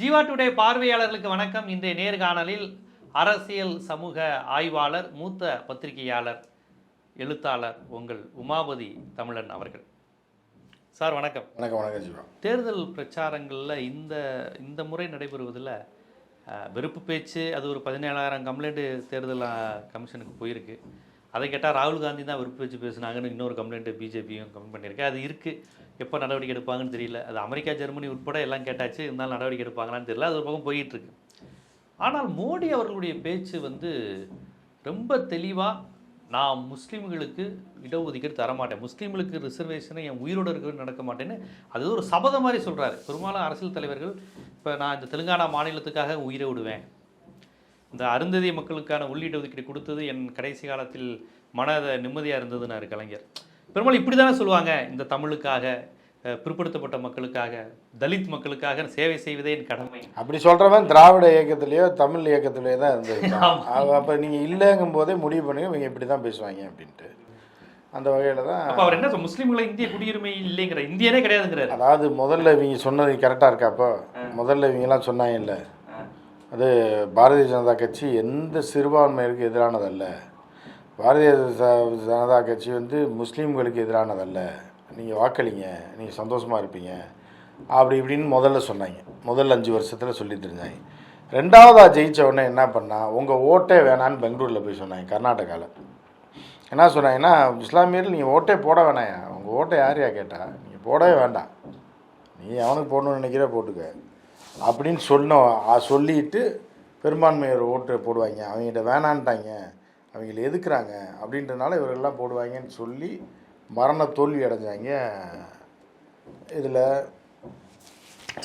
Jeeva today பார்வையாளர்களுக்கு வணக்கம். இன்றைய நேர்காணலில் அரசியல் சமூக ஆய்வாளர் மூத்த பத்திரிகையாளர் எழுத்தாளர் உங்கள் உமாபதி தமிழன் அவர்கள். சார் வணக்கம். வணக்கம் வணக்கம் ஜீவா. தேர்தல் பிரச்சாரங்களில் இந்த இந்த முறை நடைபெறுவதில் வெறுப்பு பேச்சு அது ஒரு பதினேழாயிரம் கம்ப்ளைண்ட்டு தேர்தல் கமிஷனுக்கு போயிருக்கு. அதை கேட்டால் ராகுல் காந்தி தான் வெறுப்பு பேச்சு பேசுனாங்கன்னு இன்னொரு கம்ப்ளைண்ட்டு பிஜேபியும் கமெண்ட் பண்ணியிருக்கு. அது இருக்குது எப்போ நடவடிக்கை எடுப்பாங்கன்னு தெரியல. அது அமெரிக்கா ஜெர்மனி உட்பட எல்லாம் கேட்டாச்சு இருந்தாலும் நடவடிக்கை எடுப்பாங்களான்னு தெரியல. அது ஒரு பக்கம் போயிட்டு இருக்கு. ஆனால் மோடி அவர்களுடைய பேச்சு வந்து ரொம்ப தெளிவாக நான் முஸ்லீம்களுக்கு இடஒதுக்கீடு தரமாட்டேன். முஸ்லீம்களுக்கு ரிசர்வேஷனை என் உயிரோடு இருக்கிறது நடக்க மாட்டேன்னு அது ஒரு சபதம் மாதிரி சொல்கிறாரு பெரும்பாலும் அரசியல் தலைவர்கள் இப்போ நான் இந்த தெலுங்கானா மாநிலத்துக்காக உயிரை விடுவேன். இந்த அருந்ததி மக்களுக்கான உள்ளீடு ஒதுக்கீடு கொடுத்தது என் கடைசி காலத்தில் மன நிம்மதியாக இருந்ததுன்னாரு கலைஞர். பெரும்பாலும் இப்படி தானே சொல்லுவாங்க. இந்த தமிழுக்காக பிற்படுத்தப்பட்ட மக்களுக்காக தலித் மக்களுக்காக சேவை செய்வதே என் கடமை. அப்படி சொல்றவன் திராவிட இயக்கத்திலேயோ தமிழ் இயக்கத்திலேயோ தான் இருந்திருக்கான். அவ- அப்ப நீங்க இல்லைங்கும் போதே முடிவு பண்ணி இவங்க இப்படி தான் பேசுவாங்க அப்படின்ட்டு. அந்த வகையில தான் அப்போ அவர் என்ன முஸ்லீம்களை இந்திய குடியுரிமை இல்லைங்கிற இந்தியனே கிடையாதுங்கிறாரு. அதாவது முதல்ல இவங்க சொன்னது கரெக்டாக இருக்காப்போ முதல்ல இவங்கெல்லாம் சொன்னாங்கல்ல அது பாரதிய ஜனதா கட்சி எந்த சிறுபான்மையிற்கு எதிரானதல்ல. பாரதிய ஜனதா கட்சி வந்து முஸ்லீம்களுக்கு எதிரானதல்ல. நீங்கள் வாக்களிங்க நீங்கள் சந்தோஷமாக இருப்பீங்க. அப்படி இப்படின்னு முதல்ல சொன்னாங்க. முதல் அஞ்சு வருஷத்தில் சொல்லி தெரிஞ்சாங்க ரெண்டாவதா ஜெயிச்ச உடனே என்ன பண்ணால் உங்கள் ஓட்டே வேணான்னு பெங்களூரில் போய் சொன்னாங்க கர்நாடகாவில் என்ன சொன்னாங்கன்னா இஸ்லாமியர்கள் நீங்கள் ஓட்டே போட வேணாயா? உங்கள் ஓட்டை யாரையா கேட்டால் நீங்கள் போடவே வேண்டாம். நீ அவனுக்கு போடணும்னு நினைக்கிற போட்டுக்க. அப்படின்னு சொன்ன சொல்லிட்டு பெரும்பான்மையோர் ஓட்டு போடுவாங்க. அவங்ககிட்ட வேணான்ட்டாங்க. அவங்கள எதுக்குறாங்க அப்படின்றனால இவர்கள்லாம் போடுவாங்கன்னு சொல்லி மரண தோல்வி அடைஞ்சாங்க. இதில்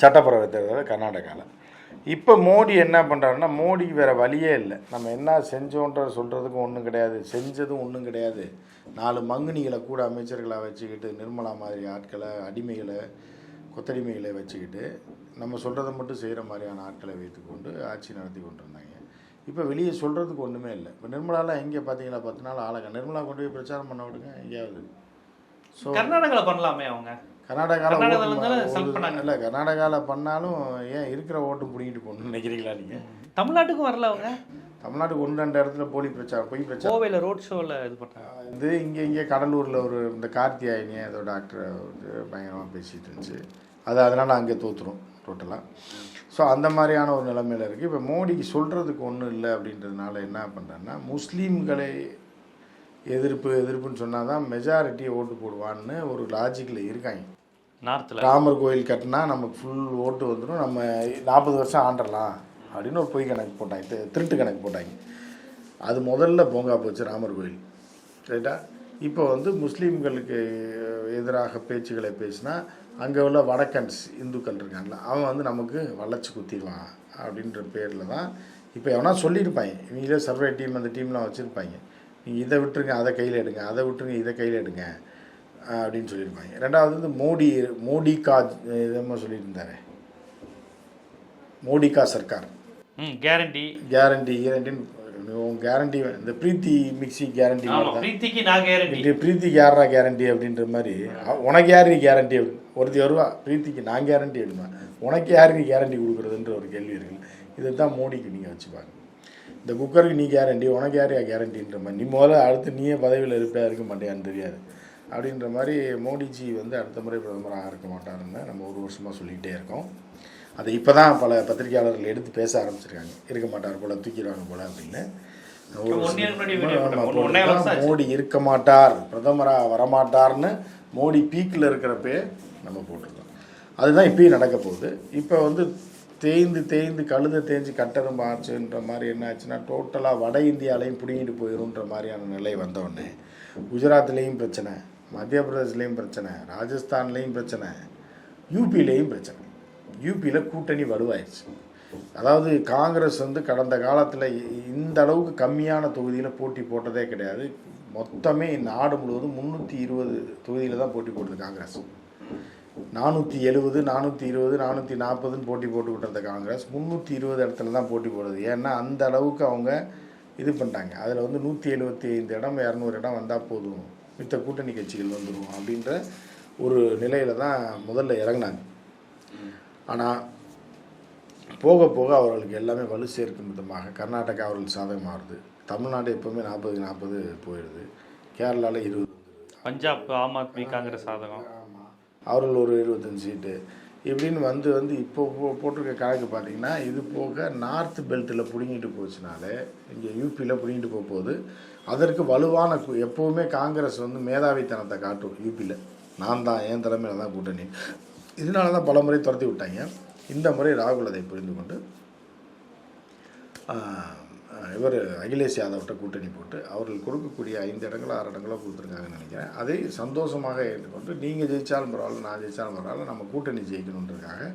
சட்டப்பேரவை தேர்தல் கர்நாடகாவில் இப்போ மோடி என்ன பண்ணுறாருன்னா மோடிக்கு வேறு வழியே இல்லை. நம்ம என்ன செஞ்சோன்ற சொல்கிறதுக்கும் ஒன்றும் கிடையாது. செஞ்சதும் ஒன்றும் கிடையாது. நாலு மங்குனிகளை கூட அமைச்சர்களை வச்சுக்கிட்டு நிர்மலா மாதிரி ஆட்களை அடிமைகளை கொத்தடிமைகளை வச்சுக்கிட்டு நம்ம சொல்கிறத மட்டும் செய்கிற மாதிரியான ஆட்களை வைத்துக்கொண்டு ஆட்சி நடத்தி கொண்டு இருந்தாங்க இப்போ வெளியே சொல்கிறதுக்கு ஒன்றுமே இல்லை. இப்போ நிர்மலாலாம் எங்கே பார்த்தீங்களா பத்து நாள் ஆளங்க. நிர்மலா கொண்டு போய் பிரச்சாரம் பண்ண விடுங்க எங்கேயாவது. ஸோ கர்நாடகாவில் பண்ணலாமே அவங்க. கர்நாடகாவில் இல்லை கர்நாடகாவில் பண்ணாலும் ஏன் இருக்கிற ஓட்டு பிடிங்கிட்டு போகணும்னு நினைக்கிறீங்களா நீங்கள் தமிழ்நாட்டுக்கும் வரல அவங்க. தமிழ்நாட்டுக்கு ஒன்று ரெண்டு இடத்துல போலி பிரச்சாரம் பொய் பிரச்சாரம். கோவையில் ரோட் ஷோவில் இது பண்ணாங்க இது இங்கே இங்கே கடலூரில் ஒரு இந்த கார்த்தியாயினி ஏதோ டாக்டர் வந்து பயங்கரமாக பேசிகிட்டு இருந்துச்சு. அது அதனால் அங்கே தோற்றுரும் டோட்டலாக ஸோ அந்த மாதிரியான ஒரு நிலைமையில் இருக்குது இப்போ மோடிக்கு சொல்கிறதுக்கு ஒன்றும் இல்லை அப்படின்றதுனால என்ன பண்ணுறேன்னா முஸ்லீம்களை எதிர்ப்பு எதிர்ப்புன்னு சொன்னால் தான் மெஜாரிட்டியை ஓட்டு போடுவான்னு ஒரு லாஜிக்கில் இருக்காங்க. நார்த்தில் ராமர் கோயில் கட்டினா நமக்கு ஃபுல் ஓட்டு வந்துடும் நம்ம நாற்பது வருஷம் ஆண்டலாம் அப்படின்னு ஒரு பொய் கணக்கு போட்டாங்க. திருட்டு கணக்கு போட்டாங்க. அது முதல்ல பூங்கா போச்சு ராமர் கோயில். ரைட்டா இப்போ வந்து முஸ்லீம்களுக்கு எதிராக பேச்சுக்களை பேசினா அங்கே உள்ள வடக்கன்ஸ் இந்துக்கள் இருக்காங்களா அவன் வந்து நமக்கு வளைச்சி குத்திடுவான் அப்படின்ற பேரில் தான் இப்போ எவனா சொல்லியிருப்பாங்க. இவங்களே சர்வே டீம் அந்த டீம்லாம் வச்சுருப்பாங்க. நீங்கள் இதை விட்டுருங்க அதை கையில் எடுங்க அதை விட்டுருங்க இதை கையில் எடுங்க அப்படின்னு சொல்லியிருப்பாங்க. ரெண்டாவது வந்து மோடி மோடிகா இதமாக சொல்லியிருந்தாரு. மோடிகா சர்க்கார். கேரண்டி கேரண்டி கேரண்டின்னு உன் கேரண்டி இந்த பிரீத்தி மிக்ஸி கேரண்டி தான். பிரீத்திக்கு நான் கேரண்டி பிரீத்திக்கு யாரா கேரண்டி அப்படின்ற மாதிரி உனக்கு யார் நீ கேரண்டி அப்படி ஒருத்தி வருவா பிரீத்திக்கு நான் கேரண்டி அப்படிமா உனக்கு யார் நீ கேரண்டி கொடுக்குறதுன்ற ஒரு கேள்வி இருக்கு. இதுதான் மோடிக்கு நீங்கள் வச்சுப்பாங்க இந்த குக்கருக்கு நீ கேரண்டி உனக்கு யார் கேரண்டின்ற மாதிரி. நீ முதல்ல அடுத்து நீயே பதவியில் இருப்பா இருக்க மாட்டேயான்னு தெரியாது. அப்படின்ற மாதிரி மோடிஜி வந்து அடுத்த முறை பிரதமராக இருக்க மாட்டாருன்னு நம்ம ஒரு வருஷமாக சொல்லிக்கிட்டே இருக்கோம். அதை இப்போ தான் பல பத்திரிகையாளர்கள் எடுத்து பேச ஆரம்பிச்சிருக்காங்க. இருக்க மாட்டார் போல தூக்கிடுவாங்க போல அப்படின்னு. மோடி இருக்க மாட்டார் பிரதமராக வரமாட்டார்னு மோடி பீக்கில் இருக்கிறப்பே நம்ம போட்டிருக்கோம். அதுதான் இப்பயும் நடக்க போகுது. இப்போ வந்து தேய்ந்து தேய்ந்து கழுத தேய்ஞ்சு கட்டரும் ஆச்சுன்ற மாதிரி என்ன ஆச்சுன்னா டோட்டலாக வட இந்தியாலையும் பிடுங்கிட்டு போயிரும்ன்ற மாதிரியான நிலை வந்தோடனே குஜராத்லேயும் பிரச்சனை மத்திய பிரதேஷ்லேயும் பிரச்சனை ராஜஸ்தான்லேயும் பிரச்சனை யூபிலேயும் பிரச்சனை. யூபியில் கூட்டணி வலுவாயிடுச்சு அதாவது காங்கிரஸ் வந்து கடந்த காலத்தில் இந்த அளவுக்கு கம்மியான தொகுதியில் போட்டி போட்டதே கிடையாது. மொத்தமே நாடு முழுவதும் முந்நூற்றி இருபது தொகுதியில் தான் போட்டி போட்டது காங்கிரஸ். நானூற்றி எழுபது நானூற்றி இருபது நானூற்றி நாற்பதுன்னு போட்டி போட்டுக்கிட்டு இருந்த காங்கிரஸ். முந்நூற்றி இருபது இடத்துல தான் போட்டி போடுது. ஏன்னா அந்த அளவுக்கு அவங்க இது பண்ணிட்டாங்க. அதில் வந்து நூற்றி எழுபத்தி ஐந்து இடம் இரநூறு இடம் வந்தால் போதும். மித்த கூட்டணி கட்சிகள் வந்துடும் அப்படின்ற ஒரு நிலையில் தான் முதல்ல இறங்குனாங்க. ஆனால் போக போக அவர்களுக்கு எல்லாமே வலு சேர்க்கும் விதமாக கர்நாடகா அவர்களுக்கு சாதகமாகுது தமிழ்நாடு எப்போவுமே நாற்பது நாற்பது போயிடுது. கேரளாவில் இருபது பஞ்சாப் ஆம் ஆத்மி காங்கிரஸ் சாதகம். அவர்கள் ஒரு இருபத்தஞ்சு சீட்டு. இப்படின்னு வந்து வந்து இப்போ போ- போட்டிருக்க கணக்கு பார்த்தீங்கன்னா இது போக நார்த் பெல்ட்டில் பிடுங்கிட்டு போச்சுனாலே இங்கே யூபியில் பிடுங்கிட்டு போக போகுது. அதற்கு வலுவான எப்போவுமே காங்கிரஸ் வந்து மேதாவித்தனத்தை காட்டும் யூபியில் நான் தான் என் தலைமையில் தான் கூட்டணி. இதனால தான் பல முறை துரத்தி விட்டாங்க. இந்த முறை ராகுல் அதை புரிந்து கொண்டு இவர் அகிலேஷ் யாதவ்கிட்ட கூட்டணி போட்டு அவர்கள் கொடுக்கக்கூடிய ஐந்து இடங்களோ ஆறு இடங்களோ கொடுத்துருக்காங்கன்னு நினைக்கிறேன். அதை சந்தோஷமாக ஏற்றுக்கொண்டு நீங்கள் ஜெயித்தாலும் பரவாயில்ல நான் ஜெயித்தாலும் பரவாயில்ல நம்ம கூட்டணி ஜெயிக்கணுன்றதுக்காக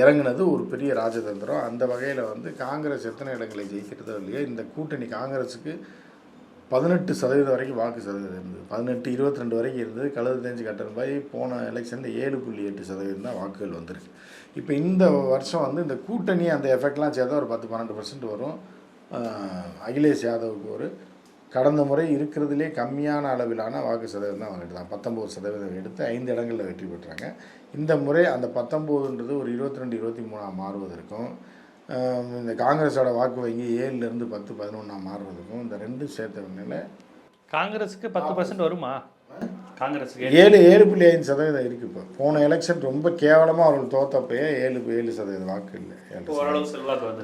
இறங்குனது ஒரு பெரிய ராஜதந்திரம். அந்த வகையில் வந்து காங்கிரஸ் எத்தனை இடங்களை ஜெயிக்கிறதோ இல்லையோ இந்த கூட்டணி காங்கிரஸுக்கு பதினெட்டு சதவீதம் வரைக்கும் வாக்கு சதவீதம் இருந்தது. பதினெட்டு இருபத்தி ரெண்டு வரைக்கும் இருந்தது. கழுது தெரிஞ்சு கட்டணம் போய் போன எலெக்ஷனில் ஏழு புள்ளி எட்டு சதவீதம் தான் வாக்குகள் வந்திருக்கு. இப்போ இந்த வருஷம் வந்து இந்த கூட்டணி அந்த எஃபெக்ட்லாம் சேர்த்தா ஒரு பத்து பன்னெண்டு பர்சன்ட் வரும். அகிலேஷ் யாதவுக்கு ஒரு கடந்த முறை இருக்கிறதுலே கம்மியான அளவிலான வாக்கு சதவீதம் தான் வாங்கிட்டு தான் பத்தொம்போது சதவீதம் எடுத்து ஐந்து இடங்களில் வெற்றி பெற்றாங்க. இந்த முறை அந்த பத்தொம்போதுன்றது ஒரு இருபத்தி ரெண்டு இருபத்தி மூணாக மாறுவதற்கும் இந்த காங்கிரஸோட வாக்கு வங்கி ஏழுலேருந்து பத்து பதினொன்றா மாறுவதற்கும் இந்த ரெண்டும் சேர்த்தவங்கள காங்கிரஸுக்கு பத்து பர்சன்ட் வருமா? காங்கிரஸுக்கு ஏழு. ஏழு புள்ளி ஐந்து சதவீதம் இருக்குது இப்போ. போன எலெக்ஷன் ரொம்ப கேவலமாக அவர்கள் தோத்தப்பயே ஏழு ஏழு சதவீதம் வாக்கு இல்லை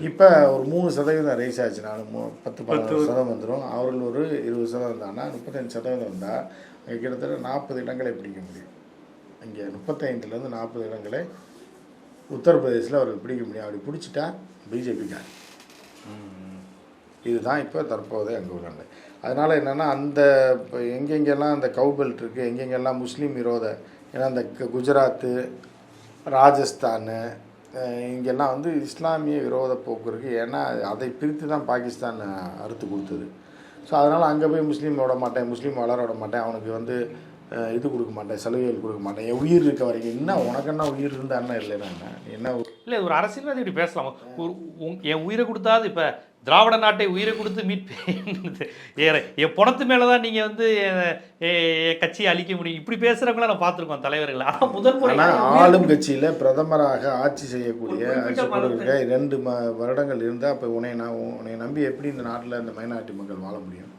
இப்போ ஒரு மூணு சதவீதம் ரைஸ் ஆச்சு. நாலு மூ பத்து பதினொரு சதவீதம் வந்துடும் அவர்கள் ஒரு இருபது சதவீதம் வந்தாங்கன்னா முப்பத்தஞ்சு சதவீதம் வந்தால் அங்கே கிட்டத்தட்ட நாற்பது இடங்களை பிடிக்க முடியும். இங்கே முப்பத்தைந்துலேருந்து நாற்பது இடங்களை உத்தரப்பிரதேசில் அவர்கள் பிடிக்க முடியும். அப்படி பிடிச்சிட்டா பிஜேபிக்கார் இதுதான் இப்போ தற்போதைய அங்கே உள்ள நிலை. அதனால் என்னென்னா அந்த இப்போ எங்கெங்கெல்லாம் அந்த கவுபெல்ட் இருக்குது எங்கெங்கெல்லாம் முஸ்லீம் விரோத ஏன்னா அந்த குஜராத்து ராஜஸ்தானு இங்கெல்லாம் வந்து இஸ்லாமிய விரோத போக்கு இருக்குது ஏன்னா அதை பிரித்து தான் பாகிஸ்தான் அறுத்து கொடுத்தது. ஸோ அதனால் அங்கே போய் முஸ்லீம் விட மாட்டேன் முஸ்லீம் வளர விட மாட்டேன். அவனுக்கு வந்து இது கொடுக்க மாட்டேன் சலுகைகள் கொடுக்க மாட்டேன். என் உயிர் இருக்க வரைக்கும் என்ன உனக்கு என்ன உயிர் இருந்தால் என்ன இல்லைன்னா என்ன? இல்லை ஒரு அரசியல்வாதி இப்படி பேசலாம். ஒரு என் உயிரை கொடுத்தாது இப்போ திராவிட நாட்டை உயிரை கொடுத்து மீட்பேன் ஏற என் பணத்து மேலே தான் நீங்கள் வந்து என் கட்சியை அழிக்க முடியும். இப்படி பேசுகிறவங்கள நான் பார்த்துருக்கோம் தலைவர்கள். ஆனால் முதல் ஆனால் ஆளும் கட்சியில் பிரதமராக ஆட்சி செய்யக்கூடிய ரெண்டு ம வருடங்கள் இருந்தால் இப்போ உன்னை நான் உன்னை நம்பி எப்படி இந்த நாட்டில் இந்த மைனாரிட்டி மக்கள் வாழ முடியும்?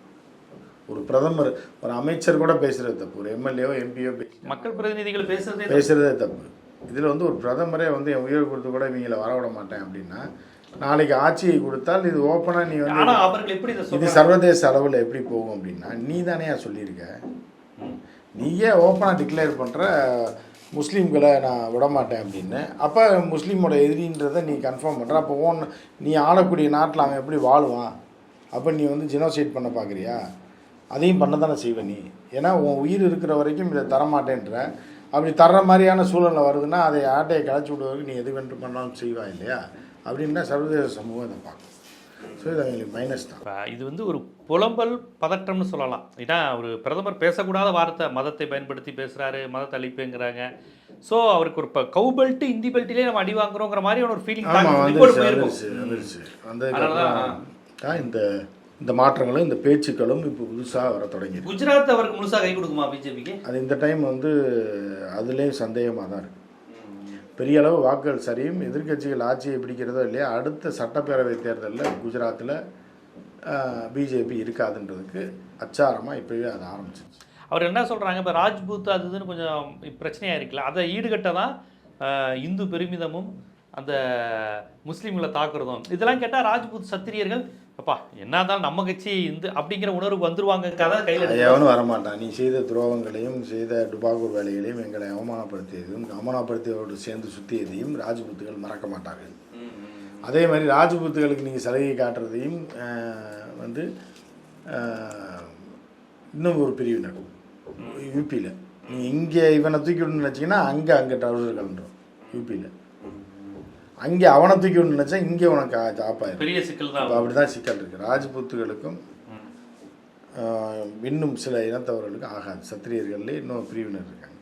ஒரு பிரதமர் ஒரு அமைச்சர் கூட பேசுறது தப்பு. ஒரு எம்எல்ஏவோ எம்பியோ மக்கள் பிரதிநிதிகள் பேசுறதே பேசுறதே தப்பு. இதில் வந்து ஒரு பிரதமரே வந்து என் உயிரை கொடுத்து கூட இவங்கள வரவிட மாட்டேன் அப்படின்னா நாளைக்கு ஆட்சியை கொடுத்தால் இது ஓப்பனாக நீ வந்து இதை சர்வதேச அளவில் எப்படி போகும் அப்படின்னா நீ தானே சொல்லியிருக்க? நீயே ஓப்பனாக டிக்ளேர் பண்ணுற முஸ்லீம்களை நான் விட மாட்டேன் அப்படின்னு. அப்போ முஸ்லீமோட எதிரின்றதை நீ கன்ஃபார்ம் பண்ணுற அப்போ ஓன் நீ ஆளக்கூடிய நாட்டில் அவன் எப்படி வாழுவான்? அப்போ நீ வந்து ஜெனோசைட் பண்ண பார்க்குறியா அதையும் பண்ண தானே செய்வ நீ? ஏன்னா உன் உயிர் இருக்கிற வரைக்கும் இதை தரமாட்டேன்ற அப்படி தர்ற மாதிரியான சூழ்நிலை வருதுன்னா அதை ஆட்டையை களைச்சி விடுவதற்கு நீ எது வேண்டும் பண்ணாலும் செய்வா இல்லையா? அப்படின்னா சர்வதேச சமூகம் இதை பார்க்கும். ஸோ இது அவங்களுக்கு மைனஸ் தான். இது வந்து ஒரு புலம்பல் பதட்டம்னு சொல்லலாம். ஏன்னா ஒரு பிரதமர் பேசக்கூடாத வார்த்தை மதத்தை பயன்படுத்தி பேசுறாரு மதத்தை அழிப்புங்கிறாங்க. ஸோ அவருக்கு ஒரு இப்போ கவு பெல்ட் இந்தி பெல்ட்டிலே நம்ம அடி வாங்குறோங்கிற மாதிரியான ஒரு ஃபீலிங் தான் இந்த இந்த மாற்றங்களும் இந்த பேச்சுக்களும் இப்போ புதுசாக வர தொடங்கியிருக்கு. குஜராத் அவருக்கு முழுசா கை கொடுக்குமா பிஜேபிக்கு? அது இந்த டைம் வந்து அதுலேயும் சந்தேகமாக தான் இருக்குது பெரிய அளவு வாக்குகள் சரியும் எதிர்க்கட்சிகள் ஆட்சியை பிடிக்கிறதோ இல்லையா அடுத்த சட்டப்பேரவை தேர்தலில் குஜராத்தில் பிஜேபி இருக்காதுன்றதுக்கு அச்சாரமாக இப்போவே அது ஆரம்பிச்சிருச்சு. அவர் என்ன சொல்றாங்க? இப்போ ராஜ்பூத் அது இதுன்னு கொஞ்சம் பிரச்சனையா இருக்குல்ல. அதை ஈடுகட்ட தான் இந்து பெருமிதமும் அந்த முஸ்லீம்களை தாக்குறதும். இதெல்லாம் கேட்டால் ராஜ்பூத் சத்திரியர்கள் அப்பா என்ன இருந்தாலும் நம்ம கட்சி இந்து அப்படிங்கிற உணர்வுக்கு வந்துருவாங்க கதை கையில் எவனும் வரமாட்டான். நீ செய்த துரோகங்களையும் செய்த டுபாகூர் வேலைகளையும் எங்களை அவமானப்படுத்தியதையும் அவமானப்படுத்தியவரோடு சேர்ந்து சுற்றியதையும் ராஜபுத்துகள் மறக்க மாட்டார்கள். அதே மாதிரி ராஜபுத்துகளுக்கு நீங்கள் சலுகை காட்டுறதையும் வந்து இன்னும் ஒரு பிரிவினர் யூபியில் நீ இங்கே இவனை தூக்கி விடணும்னு நினச்சிங்கன்னா அங்கே அங்கே டவுசர் கலண்டுரும் யூபியில் அங்கே அவனை தூக்கி நினச்சா இங்கே உனக்கு ஆப்பாயிரும் பெரிய சிக்கல் தான். அப்படி தான் சிக்கல் இருக்குது ராஜபுத்துகளுக்கும் இன்னும் சில இனத்தவர்களுக்கு ஆகாது. சத்திரியர்கள்லேயே இன்னும் பிரிவினர் இருக்காங்க.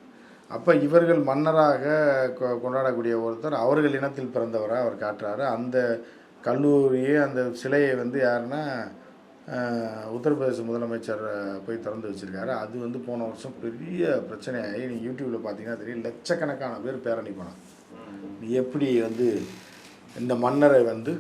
அப்போ இவர்கள் மன்னராக கொ- கொண்டாடக்கூடிய ஒருத்தர் அவர்கள் இனத்தில் பிறந்தவராக அவர் காட்டுறாரு. அந்த கல்லூரியை அந்த சிலையை வந்து யாருன்னா உத்தரப்பிரதேச முதலமைச்சர் போய் திறந்து வச்சிருக்காரு. அது வந்து போன வருஷம் பெரிய பிரச்சனையாகி நீங்கள் யூடியூப்பில் பார்த்தீங்கன்னா தெரியும் லட்சக்கணக்கான பேர் பேரணி போனாங்க. எப்படி வந்து இந்த மன்னரை வந்து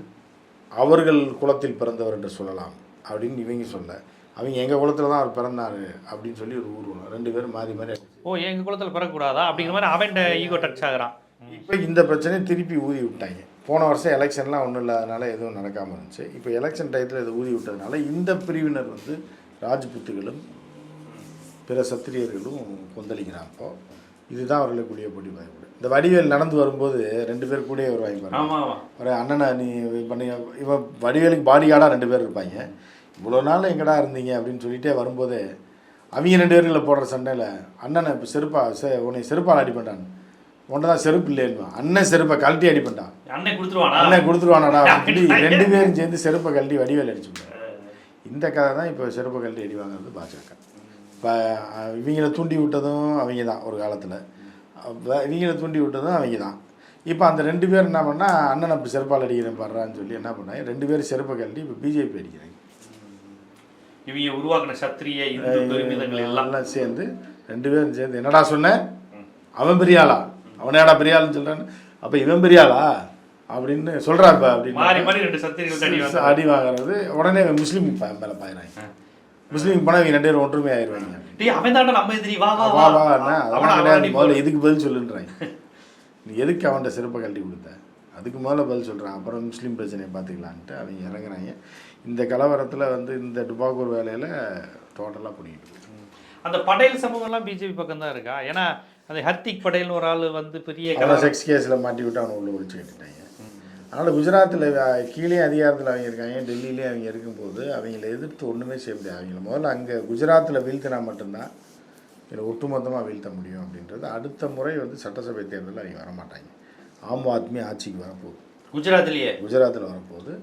அவர்கள் குலத்தில் பிறந்தவர் என்று சொல்லலாம் அப்படின்னு இவங்க சொல்ல. அவங்க எங்கள் குலத்தில் தான் அவர் பிறந்தார் அப்படின்னு சொல்லி ஒரு ஊர்வலம் ரெண்டு பேரும் மாறி மாறி. ஓ எங்க குலத்துல பிறக்கக்கூடாதா? அப்படிங்கிற மாதிரி அவன் ஈகோ டச் ஆகுறான். இப்போ இந்த பிரச்சனையை திருப்பி ஊதி விட்டாங்க. போன வருஷம் எலெக்ஷன்லாம் ஒன்றும் இல்லாதனால எதுவும் நடக்காமல் இருந்துச்சு. இப்போ எலெக்ஷன் டயத்தில் இதை ஊதி விட்டதுனால இந்த பிரிவினர் வந்து ராஜ்புத்துகளும் பிற சத்திரியர்களும் கொந்தளிக்கிறாங்க இப்போ. இதுதான் அவர்களுக்குரிய போட்டி பயப்படு இந்த வடிவேல் நடந்து வரும்போது ரெண்டு பேர் பாருங்க. ஆமா ஆமா. ஒரு அண்ணனை நீ பண்ணி இவன் வடிவேலுக்கு பாடி கார்டாக ரெண்டு பேர் இருப்பாங்க. இவ்வளோ நாள் எங்கடா இருந்தீங்க அப்படின்னு சொல்லிட்டே வரும்போது அவங்க ரெண்டு பேருக்குள்ள போடுற சண்டையில் அண்ணனை இப்போ செருப்பா செ உன்னை செருப்பால் அடிப்பட்டான் உன்ட்ட தான் செருப்பு இல்லைன்னு அண்ணன் செருப்பை கழட்டி அடிப்பட்டான் அண்ணன் கொடுத்துருவானா? அண்ணன் கொடுத்துருவானடா. அப்படின்னு ரெண்டு பேரும் சேர்ந்து செருப்பை கழட்டி வடிவேல் அடிச்சுட்டாங்க இந்த கதை தான் இப்போ செருப்பை கழட்டி அடி வாங்குறது பாஜக. இப்போ இவங்கள தூண்டி விட்டதும் அவங்க தான் ஒரு காலத்தில். இவங்கள தூண்டி விட்டதும் அவங்க தான் இப்போ அந்த ரெண்டு பேர் என்ன பண்ணா அண்ணன் அப்படி செருப்பால் அடிக்கிறேன் பாடுறான்னு சொல்லி என்ன பண்ணாங்க ரெண்டு பேரும் செருப்பை கழட்டி இப்போ பிஜேபி அடிக்கிறாங்க. இவங்க உருவாக்குன சத்திரிய எல்லாம். சேர்ந்து ரெண்டு பேரும் சேர்ந்து என்னடா சொன்ன? அவன் பெரிய ஆளா? அவனேடா பெரிய ஆளுன்னு சொல்கிறான்னு அப்போ இவன் பெரிய ஆளா? அப்படின்னு சொல்கிறா இப்போ அப்படின்னு. அடி வாங்க அடி வாங்குறது உடனே முஸ்லீம் மேல பாயிறாங்க. முஸ்லீம் போனால் இவங்க ரெண்டு பேரும் ஒற்றுமை ஆயிடுவாங்க டேய் அவன் தாண்டா நம்ம எதிரி. வா வா வா. அவன கிடையாது அடி முதல்ல இதுக்கு பதில் சொல்லுன்றாங்க நீ எதுக்கு அவன்கிட்ட செருப்பை கழட்டி கொடுத்த? அதுக்கு முதல்ல பதில் சொல்கிறான் அப்புறம் முஸ்லீம் பிரச்சனையை பார்த்துக்கலான்ட்டு அவங்க இறங்குறாங்க. இந்த கலவரத்தில் வந்து இந்த டுபாக்கூர் வேலையில் டோட்டலாக பிடிக்கிட்டு. அந்த படையல் சமூகம் எல்லாம் பிஜேபி பக்கம் தான் இருக்கா? ஏன்னா அந்த ஹர்திக் படையல்னு ஒரு ஆள் வந்து பெரிய செக்ஸ் கேஸில் மாட்டி விட்டு அவனை உள்ள ஒழிச்சு கட்டிட்டாங்க. அதனால் குஜராத்தில் கீழே அதிகாரத்தில் அவங்க இருக்காங்க டெல்லியிலே அவங்க இருக்கும்போது அவங்கள எதிர்த்து ஒன்றுமே செய்ய முடியாது. அவங்கள முதல்ல அங்கே குஜராத்தில் வீழ்த்தினா மட்டும்தான் இதில் ஒட்டுமொத்தமாக வீழ்த்த முடியும் அப்படின்றது. அடுத்த முறை வந்து சட்டசபை தேர்தலில் அவங்க வரமாட்டாங்க. ஆம் ஆத்மி ஆட்சிக்கு வரப்போகுது. குஜராத்லயே குஜராத்தில் வரப்போகுது.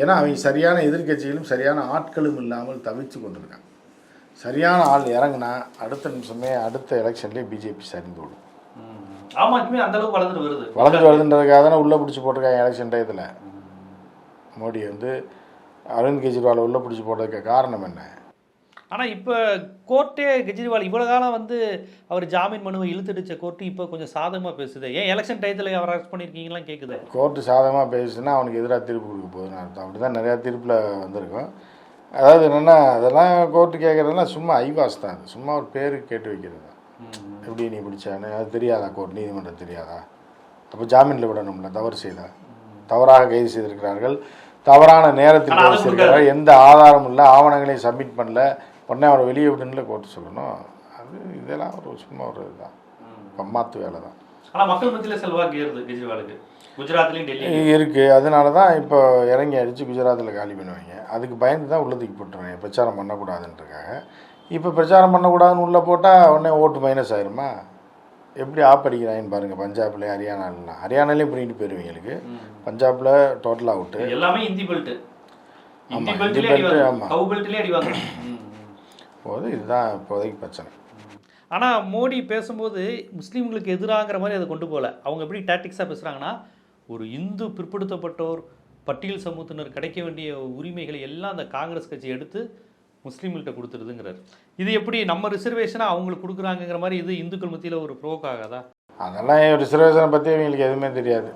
ஏன்னா அவங்க சரியான எதிர்க்கட்சிகளும் சரியான ஆட்களும் இல்லாமல் தவிச்சு கொண்டிருக்காங்க. சரியான ஆள் இறங்குனா அடுத்த நிமிஷமே அடுத்த எலெக்ஷன்லேயே பிஜேபி சரிந்து விடும் ஆமா ஆத்மி அந்த அளவுக்கு வளர்ந்துட்டு வருது. வளர்ந்து வருதுன்றதுக்காக தானே உள்ளே பிடிச்சி போட்டிருக்காங்க எலெக்ஷன் டயத்தில். மோடி வந்து அரவிந்த் கெஜ்ரிவாலை உள்ளே பிடிச்சி போட்டதுக்கு காரணம் என்ன? ஆனா இப்ப கோர்ட்டே கெஜ்ரிவால் இவ்வளவு காலம் வந்து அவர் ஜாமீன் மனுவை இழுத்துடுச்ச கோர்ட்டு இப்போ கொஞ்சம் சாதகமா பேசுது. ஏன் எலெக்ஷன் டயத்துல அவர் அரெஸ்ட் பண்ணிருக்கீங்களாம் கேக்குது. கோர்ட்டு சாதகமாக பேசுனா அவனுக்கு எதிராக தீர்ப்பு கொடுக்க போகுதுன்னு அர்த்தம். அப்படி தான் நிறையா தீர்ப்பில் வந்திருக்கும். அதாவது என்னென்னா அதெல்லாம் கோர்ட்டு கேட்குறதெல்லாம் சும்மா ஐவாஸ் தான் சும்மா ஒரு பேருக்கு கேட்டு வைக்கிறது தான் எப்படி நீ பிடிச்சான்னு அது தெரியாதா கோர்ட் நீதிமன்றம் தெரியாதா? அப்போ ஜாமீனில் விடணும்ல தவறு செய்தா. தவறாக கைது செய்திருக்கிறார்கள். தவறான நேரத்தில் கைது செய்திருக்கிறார்கள். எந்த ஆதாரமும் இல்லை. ஆவணங்களையும் சப்மிட் பண்ணல. உடனே அவரை வெளியே விடுன்னு கோர்ட்டு சொல்லணும். அது இதெல்லாம் ஒரு சும்மா ஒரு இதுதான். பம்மாத்து வேலை தான். ஆனா மக்கள் மத்தியில செல்வாக்கு ஏறுது கெஜ்ரிவாலுக்கு. குஜராத்லயும் டெல்லி இருக்குது அதனால தான் இப்போ இறங்கி அடித்து குஜராத்தில் காலி பண்ணுவாங்க. அதுக்கு பயந்து தான் உள்ள தூக்கி போட்டுருவாங்க. பிரச்சாரம் பண்ணக்கூடாதுன்றக்காக இப்போ பிரச்சாரம் பண்ணக்கூடாதுன்னு உள்ளே போட்டால் உடனே ஓட்டு மைனஸ் ஆயிருமா? எப்படி ஆப் அடிக்கிறாங்கன்னு பாருங்கள் பஞ்சாப்ல ஹரியானாலாம் ஹரியானாலையும் பிடிக்கிட்டு போயிருவீங்களுக்கு பஞ்சாப்ல டோட்டலாக அவுட்டு எல்லாமே இந்தி பெல்ட் இந்தி ஆமா, பெல்ட்லயே இந்தி அடி belt, வாங்க ஆமா. கவு பெல்ட்லயே அடி வாங்க போது இதுதான் இப்போதைக்கு பிரச்சனை. ஆனா மோடி பேசும்போது முஸ்லீம்களுக்கு எதிராங்கிற மாதிரி அதை கொண்டு போகல. அவங்க எப்படி டாக்டிக்ஸாக பேசுறாங்கன்னா ஒரு இந்து பிற்படுத்தப்பட்டோர் பட்டியல் சமூகத்தினர் கிடைக்க வேண்டிய உரிமைகளை எல்லாம் அந்த காங்கிரஸ் கட்சி எடுத்து முஸ்லீம்கள்ட்ட கொடுத்துருதுங்கிறார். இது எப்படி நம்ம ரிசர்வேஷனாக அவங்களுக்கு கொடுக்குறாங்கங்கிற மாதிரி இது இந்துக்கள் மத்தியில் ஒரு ப்ரோக் ஆகாதா? அதெல்லாம் ரிசர்வேஷனை பற்றி இவங்களுக்கு எதுவுமே தெரியாது.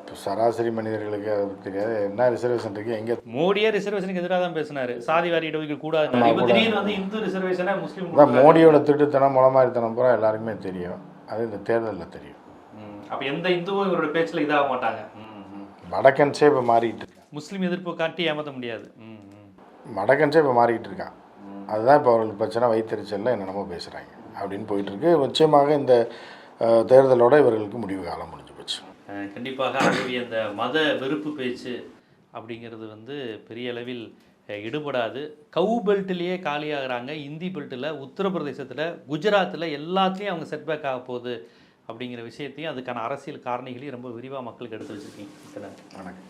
இப்போ சராசரி மனிதர்களுக்கு அதை பற்றி தெரியாது. என்ன ரிசர்வேஷன் இருக்குது எங்கே மோடியே ரிசர்வேஷனுக்கு எதிராக தான் பேசினாரு. சாதி வாரி இடஒதுக்கீடு கூடாது. வந்து இந்து ரிசர்வேஷனை முஸ்லீம் மோடியோட திட்டுத்தனம் முளமாரித்தனம் பூரா எல்லாருக்குமே தெரியும். அது இந்த தேர்தலில் தெரியும். அப்போ எந்த இந்துவும் இவரோட பேச்சில் இதாக மாட்டாங்க. வடக்கன்ஸே இப்போ இருக்கான் முஸ்லீம் எதிர்ப்பு காட்டி ஏமாற்ற முடியாது. ம், ம். வடக்கன்ஸே இப்போ மாறிக்கிட்டு இருக்கான். அதுதான் இப்போ அவர்களுக்கு பிரச்சனை வைத்தறிச்சலில் என்னென்னமோ பேசுகிறாங்க அப்படின்னு போயிட்டு இருக்கு. நிச்சயமாக இந்த தேர்தலோட இவர்களுக்கு முடிவு காலம் முடிஞ்சு போச்சு. கண்டிப்பாக அவருடைய அந்த மத வெறுப்பு பேச்சு அப்படிங்கிறது வந்து பெரிய அளவில் அஹ், இடுபடாது. கவு பெல்ட்லேயே காலியாகிறாங்க. இந்தி பெல்ட்டில் உத்தரப்பிரதேசத்தில் குஜராத்தில் எல்லாத்துலேயும் அவங்க செட்பேக் ஆக போகுது அப்படிங்கிற விஷயத்தையும் அதுக்கான அரசியல் காரணிகளையும் ரொம்ப விரிவாக மக்களுக்கு எடுத்து வச்சுருக்கீங்க. வணக்கம்.